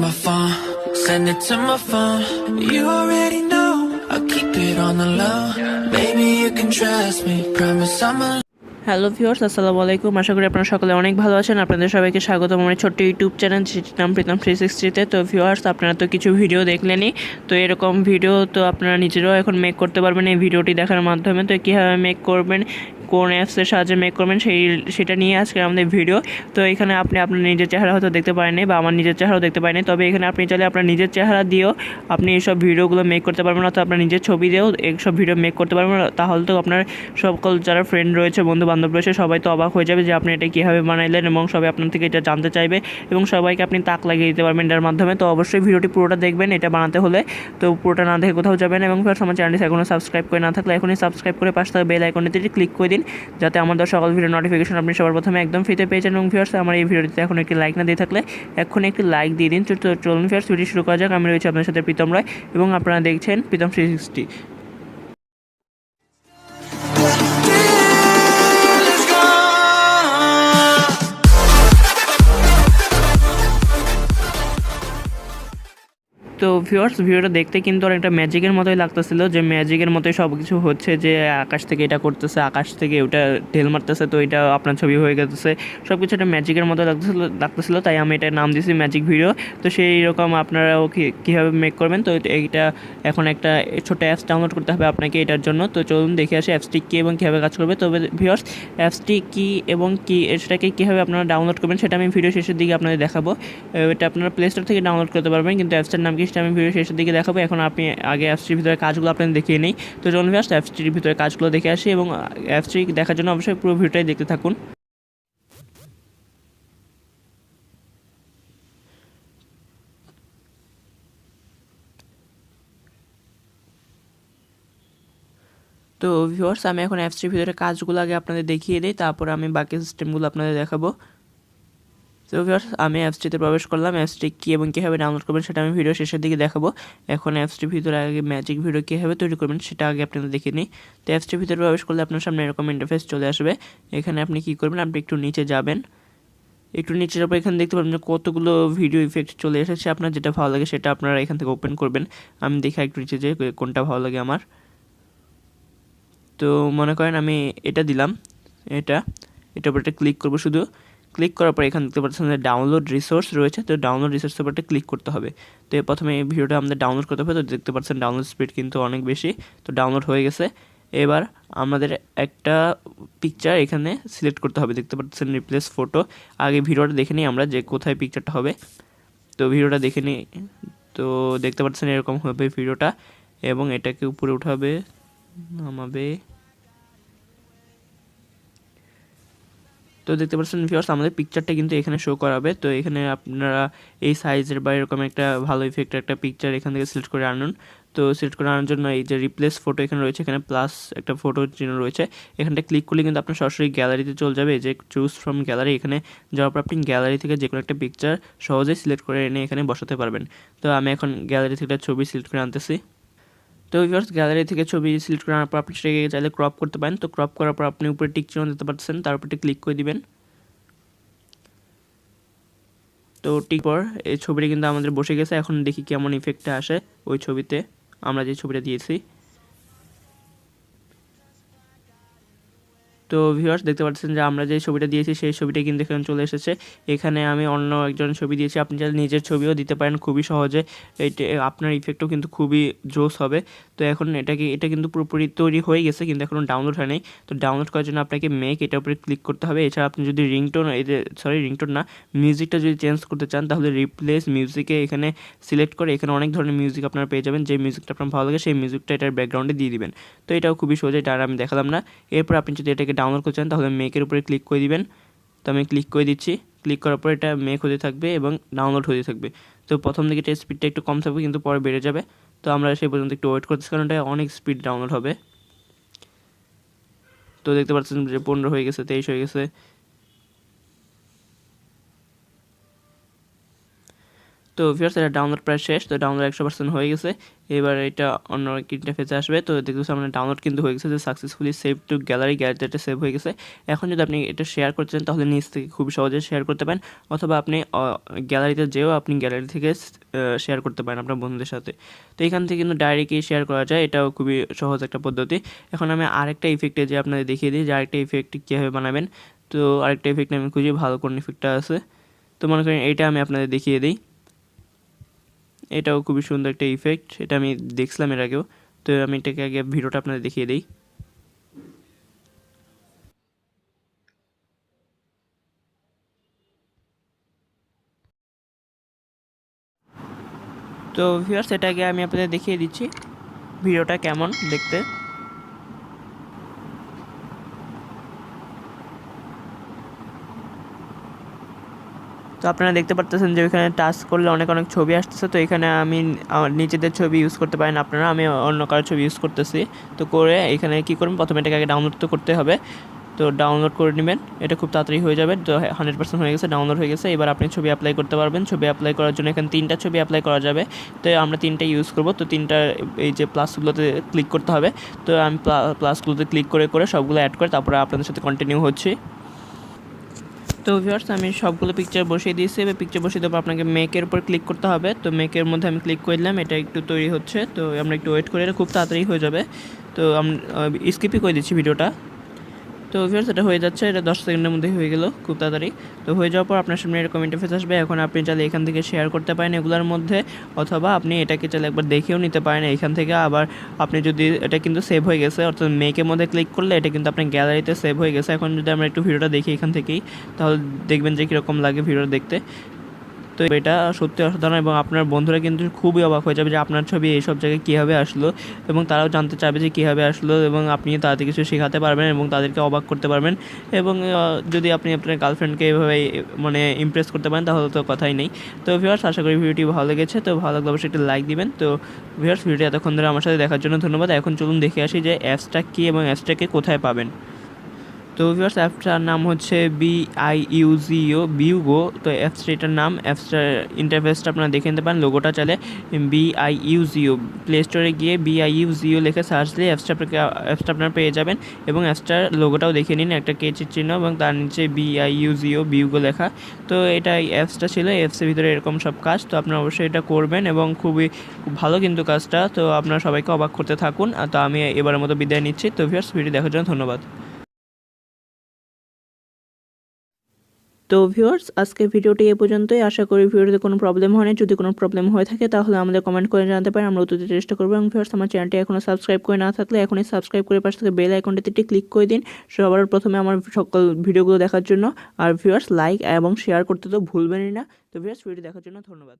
my phone, send it to my phone. You already know, I'll keep it on the low. Baby, you can trust me, promise I'ma hello viewers আসসালামু আলাইকুম আশা করি আপনারা সকলে অনেক ভালো আছেন। আপনাদের সবাইকে স্বাগত আমার ছোট্ট ইউটিউব চ্যানেল যেটির নাম প্রীতম থ্রি সিক্সটিতে তো। ভিউয়ার্স আপনারা তো কিছু ভিডিও দেখলেনই। তো এরকম ভিডিও তো আপনারা নিজেরাও এখন মেক করতে পারবেন এই ভিডিওটি দেখার মাধ্যমে। তো কীভাবে মেক করবেন? কোন অ্যাপসের সাহায্যে মেক করবেন, সেই, সেটা নিয়ে আজকে আমাদের ভিডিও তো এখানে আপনি আপনার নিজের চেহারা হয়তো দেখতে পারেননি বা আমার নিজের চেহারাও দেখতে পারেনি তবে এখানে আপনি চাইলে আপনার নিজের চেহারা দিয়েও আপনি এইসব ভিডিওগুলো মেক করতে পারবেন, অর্থাৎ আপনার নিজের ছবি দিয়েও এইসব ভিডিও মেক করতে পারবেন। তাহলে তো আপনার সকল যারা ফ্রেন্ড রয়েছে বন্ধু বান্ধব রয়েছে, সবাই তো অবাক হয়ে যাবে যে আপনি এটা কীভাবে বানাইলেন এবং সবাই আপনার থেকে এটা জানতে চাইবে এবং সবাইকে আপনি তাক লাগিয়ে দিতে পারবেন এটার মাধ্যমে। তো অবশ্যই ভিডিওটি পুরোটা দেখবেন, এটা বানাতে হলে। তো পুরোটা না দেখে কোথাও যাবেন এবং ফার্স্ট আমার চ্যানেলটি এখনও সাবস্ক্রাইব করে না থাকলে এখনই সাবস্ক্রাইব করে পাশে থাকা বেল আইকনটিতে ক্লিক করে দিন। যাতে আমাদের সকল ভিডিও নোটিফিকেশন আপনি সবার প্রথমে একদম ফ্রিতে পেয়ে যান। এবং ভিউয়ার্স আমার এই ভিডিওটিতে এখন একটি লাইক না দিয়ে থাকলে এখন একটি লাইক দিয়ে দিন। চলুন ভিউয়ার্স ভিডিও শুরু করা যাক। আমি রয়েছি আপনার সাথে প্রীতম রায়। এবং আপনারা দেখছেন প্রীতম থ্রি সিক্সটি ভিউয়ার্স ভিডিওটা দেখতে কিন্তু অনেকটা ম্যাজিকের মতোই লাগতেছিল, যে ম্যাজিকের মতোই সব কিছু হচ্ছে, যে আকাশ থেকে এটা করতেছে, আকাশ থেকে ওটা ঢেল মারতেছে, তো এটা আপনার ছবি হয়ে গেছে। সব কিছু একটা ম্যাজিকের মতো লাগতেছিল লাগতেছিল, তাই আমি এটা নাম দিয়েছি ম্যাজিক ভিডিও তো সেই রকম আপনারাও কি- কীভাবে মেক করবেন? তো এইটা এখন একটা ছোট অ্যাপস ডাউনলোড করতে হবে আপনাকে এটার জন্য। তো চলুন দেখে আসি অ্যাপসটি কী এবং কীভাবে কাজ করবে। তবে ভিউয়ার্স অ্যাপসটি কী এবং কী, সেটাকে কীভাবে আপনারা ডাউনলোড করবেন, সেটা আমি ভিডিও শেষের দিকে আপনাদের দেখাবো। এটা আপনারা প্লে স্টোর থেকে ডাউনলোড করতে পারবেন, কিন্তু অ্যাপসটার নাম কি সেটা আমি ভিডিও শেষের দিকে দেখাবো। এখন আপনি আগে অ্যাপসটির ভিতরে কাজগুলো আপনাদের দেখিয়ে নিই। তো চলুন ভিউয়ার্স অ্যাপসটির ভিতরে কাজগুলো দেখে আসি এবং অ্যাপসটি দেখার জন্য অবশ্যই পুরো ভিডিওটাই দেখতে থাকুন। তো ভিউয়ার্স আমি এখন অ্যাপসটির ভিতরে কাজগুলো আগে আপনাদের দেখিয়ে দিই, তারপর আমি বাকি সিস্টেমগুলো আপনাদের দেখাবো। তো ভিউয়ার্স আমি অ্যাপসটিতে প্রবেশ করলাম। অ্যাপসটি কী এবং কীভাবে ডাউনলোড করবেন সেটা আমি ভিডিও শেষের দিকে দেখাবো। এখন অ্যাপসটির ভিতরে আগে ম্যাজিক ভিডিও কীভাবে তৈরি করবেন সেটা আগে আপনাদের দেখে নিই। তো অ্যাপসটির ভিতরে প্রবেশ করলে আপনার সামনে এরকম ইন্টারফেস চলে আসবে। এখানে আপনি কী করবেন, আপনি একটু নিচে যাবেন। একটু নিচে যাব এখানে দেখতে পাবেন কতগুলো ভিডিও ইফেক্ট চলে এসেছে। আপনার যেটা ভালো লাগে সেটা আপনারা এখান থেকে ওপেন করবেন। আমি দেখে একটু নিচে যে কোনটা ভালো লাগে আমার। তো মনে করেন আমি এটা দিলাম, এটা। এটার উপর ক্লিক করব শুধু। ক্লিক করার পর এখানে দেখতে পাচ্ছেন যে ডাউনলোড রিসোর্স রয়েছে, তো ডাউনলোড রিসোর্সের উপর একটা ক্লিক করতে হবে। তো প্রথমে এই ভিডিওটা আমাদের ডাউনলোড করতে হবে, তো দেখতে পাচ্ছেন ডাউনলোড স্পিড কিন্তু অনেক বেশি, তো ডাউনলোড হয়ে গেছে। এবার আমাদের একটা পিকচার এখানে সিলেক্ট করতে হবে, দেখতে পাচ্ছেন রিপ্লেস ফটো আগে ভিডিওটা দেখে নিই আমরা যে কোথায় পিকচারটা হবে। তো ভিডিওটা দেখে নিই, তো দেখতে পাচ্ছেন এরকম হবে ভিডিওটা, এবং এটাকে উপরে উঠাবে, নামাবে। তো দেখতে পাচ্ছেন ভিউয়ার্স আমাদের পিকচারটা কিন্তু এখানে শো করাবে। তো এখানে আপনারা এই সাইজের বা এরকম একটা ভালো ইফেক্ট একটা পিকচার এখান থেকে সিলেক্ট করে আনুন। তো সিলেক্ট করে আনার জন্য এই যে রিপ্লেস ফটো এখানে রয়েছে, এখানে প্লাস একটা ফটো চিহ্ন রয়েছে। এখানটা ক্লিক করলে কিন্তু আপনার সরাসরি গ্যালারিতে চলে যাবে। যে চুজ ফ্রম গ্যালারি এখানে যাওয়ার পর আপনি গ্যালারি থেকে যে কোনো একটা পিকচার সহজেই সিলেক্ট করে এনে এখানে বসাতে পারবেন। তো আমি এখন গ্যালারি থেকে একটা ছবি সিলেক্ট করে আনতেছি। তো ভিউয়ার্স গ্যালারি থেকে ছবি সিলেক্ট করার পর আপনি সেটাকে চাইলে ক্রপ করতে পারেন। তো ক্রপ করার পর আপনি উপরে টিক চিহ্ন দিতে পারছেন তার উপরে ক্লিক করে দিবেন। তো টিক পর এই ছবিটা কিন্তু আমাদের বসে গেছে। এখন দেখি কেমন ইফেক্টটা আসে ওই ছবিতে। আমরা যে ছবিটা দিয়েছি। তো ভিউয়ার্স দেখতে পাচ্ছেন যে আমরা যে ছবিটা দিয়েছি, সেই ছবিটা কিন্তু এখানে চলে এসেছে। এখানে আমি অন্য একজন ছবি দিয়েছি, আপনি চাইলে নিজের ছবিও দিতে পারেন খুবই সহজে। এইটা আপনার ইফেক্টও কিন্তু খুবই জোস হবে। তো এখন এটাকে এটা কিন্তু পুরোপুরি তৈরি হয়ে গেছে, কিন্তু এখনও ডাউনলোড হয়নি। তো ডাউনলোড করার জন্য আপনাকে মেক এটার উপরে ক্লিক করতে হবে। এছাড়া আপনি যদি রিংটোন সরি রিংটোন না মিউজিকটা যদি চেঞ্জ করতে চান, তাহলে রিপ্লেস মিউজিকে এখানে সিলেক্ট করে এখানে অনেক ধরনের মিউজিক আপনারা পেয়ে যাবেন। যে মিউজিকটা আপনার ভালো লাগে, সেই মিউজিকটা এটার ব্যাকগ্রাউন্ডে দিয়ে দিবেন। তো এটাও খুবই সহজে, এটা আর আমি দেখালাম না। এরপর আপনি যদি এটাকে ডাউনলোড করতে চান, তাহলে মেকের উপরে ক্লিক করে দিবেন। তো আমি ক্লিক করে দিচ্ছি। ক্লিক করার পর এটা মেক হতে থাকবে এবং ডাউনলোড হতে থাকবে। তো প্রথম দিকে এটা স্পিডটা একটু কম থাকবে, কিন্তু পরে বেড়ে যাবে। তো আমরা সেই পর্যন্ত একটু ওয়েট করতেছি, কারণ এটা অনেক স্পিড ডাউনলোড হবে। তো দেখতে পাচ্ছেন যে পনেরো হয়ে গেছে, তেইশ হয়ে গেছে। তো ভিউয়ার্স এটা ডাউনলোড প্রায় শেষ, তো ডাউনলোড একশো পার্সেন্ট হয়ে গেছে। এবার এটা অন্য ইন্টারফেসে আসবে, তো দেখতেছি আমার ডাউনলোড কিন্তু হয়ে গেছে, যে সাকসেসফুলি সেভ টু গ্যালারি গ্যালারিতে এটা সেভ হয়ে গেছে। এখন যদি আপনি এটা শেয়ার করতে চান, তাহলে নিজ থেকে খুব সহজে শেয়ার করতে পারেন, অথবা আপনি গ্যালারিতে যেও আপনি গ্যালারি থেকে শেয়ার করতে পারেন আপনার বন্ধুদের সাথে। তো এখান থেকে কিন্তু ডাইরেক্টলি শেয়ার করা যায়, এটাও খুবই সহজ একটা পদ্ধতি। এখন আমি আরেকটা ইফেক্টে যে আপনাদের দেখিয়ে দিই, যে আরেকটা ইফেক্ট কীভাবে বানাবেন। তো আরেকটা ইফেক্ট আমি খুঁজি, ভালো কোন ইফেক্টটা আছে। তো মনে করেন এইটা আমি আপনাদের দেখিয়ে দিই। এটাও খুবই সুন্দর একটা ইফেক্ট এটা আমি দেখছিলাম এর আগেও। তো আমি এটাকে আগে ভিডিওটা আপনাদের দেখিয়ে দিই। তো ভিউয়ার্স এটাকে আমি আপনাদের দেখিয়ে দিচ্ছি। ভিডিওটা কেমন দেখতে? তো আপনারা দেখতে পারতেছেন যে ওইখানে টাচ করলে অনেক অনেক ছবি আসতেছে। তো এখানে আমি নিজেদের ছবি ইউজ করতে পারেন আপনারা, আমি অন্য কারোর ছবি ইউজ করতেছি। তো করে এখানে কি করবেন? প্রথমে এটাকে আগে ডাউনলোড তো করতে হবে। তো ডাউনলোড করে নেবেন। এটা খুব তাড়াতাড়ি হয়ে যাবে। তো হান্ড্রেড পার্সেন্ট হয়ে গেছে ডাউনলোড হয়ে গেছে। এবার আপনি ছবি অ্যাপ্লাই করতে পারবেন। ছবি অ্যাপ্লাই করার জন্য এখানে তিনটা ছবি অ্যাপ্লাই করা যাবে। তো আমরা তিনটা ইউজ করব। তো তিনটা, এই যে প্লাসগুলোতে ক্লিক করতে হবে। তো আমি প্লাসগুলোতে ক্লিক করে করে সবগুলো অ্যাড করে তারপরে আপনাদের সাথে কন্টিনিউ হচ্ছে। তো ভিউয়ার্স আমি সবগুলো পিকচার বসিয়ে দিয়েছি। এবার পিকচার বসিয়ে দেবো আপনাকে মেকের উপর ক্লিক করতে হবে। তো মেকের মধ্যে আমি ক্লিক করলাম এটা একটু তৈরি হচ্ছে। তো আমরা একটু ওয়েট করি, এটা খুব তাড়াতাড়ি হয়ে যাবে। তো আমি স্কিপই করে দিচ্ছি ভিডিওটা তো ভিউয়ার্স এটা হয়ে যাচ্ছে, এটা দশ সেকেন্ডের মধ্যে হয়ে গেল, খুব তাড়াতাড়ি। তো হয়ে যাওয়ার পর আপনার সামনে এরকম ইন্টারফেস আসবে, এখন আপনি চাইলে এখান থেকে শেয়ার করতে পারেন এগুলোর মধ্যে, অথবা আপনি এটাকে চাইলে একবার দেখেও নিতে পারেন, এখান থেকে আবার আপনি যদি, এটা কিন্তু সেভ হয়ে গেছে, অর্থাৎ মেকের মধ্যে ক্লিক করলে এটা কিন্তু আপনার গ্যালারিতে সেভ হয়ে গেছে। এখন যদি আমরা একটু ভিডিওটা দেখি এখান থেকেই, তাহলে দেখবেন যে কীরকম লাগে ভিডিও দেখতে। তো এটা সত্যি অসাধারণ এবং আপনার বন্ধুরা কিন্তু খুবই অবাক হয়ে যাবে যে আপনার ছবি এইসব জায়গায় কীভাবে আসলো এবং তারাও জানতে চাইবে যে কীভাবে আসলো এবং আপনি তাদের কিছু শেখাতে পারবেন এবং তাদেরকে অবাক করতে পারবেন এবং যদি আপনি আপনার গার্লফ্রেন্ডকে এভাবে মানে ইমপ্রেস করতে পারেন তাহলে তো কথাই নেই। তো ভিউয়ার্স আশা করি ভিডিওটি ভালো লেগেছে। তো ভালো লাগলে অবশ্যই একটু লাইক দিবেন। তো ভিউয়ার্স ভিডিওটি এতক্ষণ ধরে আমার সাথে দেখার জন্য ধন্যবাদ। এখন চলুন দেখে আসি যে অ্যাপসটা কী এবং অ্যাপসটাকে কোথায় পাবেন। তো ভিউয়ার্স অ্যাপসটার নাম হচ্ছে বি আই ইউজিও বিউগো তো অ্যাপসটা এটার নাম অ্যাপসটার ইন্টারফেসটা আপনারা দেখে নিতে পারেন লোগোটা চালে বি আই ইউজিও প্লে স্টোরে গিয়ে বি আই ইউজিও লিখে সার্চ দিয়ে অ্যাপসটা আপনাকে অ্যাপসটা আপনারা পেয়ে যাবেন এবং অ্যাপসটার লোগোটাও দেখে নিন, একটা কেচির চিহ্ন এবং তার নিচে বি আই ইউজিও বিউগো লেখা। তো এটা অ্যাপসটা ছিল অ্যাপসের ভিতরে এরকম সব কাজ, তো আপনারা অবশ্যই এটা করবেন এবং খুবই ভালো কিন্তু কাজটা, তো আপনারা সবাইকে অবাক করতে থাকুন। তো আমি এবারের মতো বিদায় নিচ্ছি। তো ভিউয়ার্স ভিডিও দেখার জন্য ধন্যবাদ। তো ভিউয়ার্স আজকে ভিডিওটি এ পর্যন্তই। আশা করি ভিডিওতে কোনো প্রবলেম হয়নি। যদি কোনো প্রবলেম হয়ে থাকে, তাহলে আমাদের কমেন্ট করে জানাতে পারেন। আমরা উত্তর চেষ্টা করব। এবং ভিউয়ার্স আমার চ্যানেলটি এখনও সাবস্ক্রাইব করে না থাকলে এখনই সাবস্ক্রাইব করে পাশ থেকে বেল আইকনটিতে ক্লিক করে দিন। সবার প্রথমে আমার সকল ভিডিওগুলো দেখার জন্য। আর ভিউয়ার্স লাইক এবং শেয়ার করতে তো ভুলবেনই না। তো ভিউয়ার্স ভিডিও দেখার জন্য ধন্যবাদ।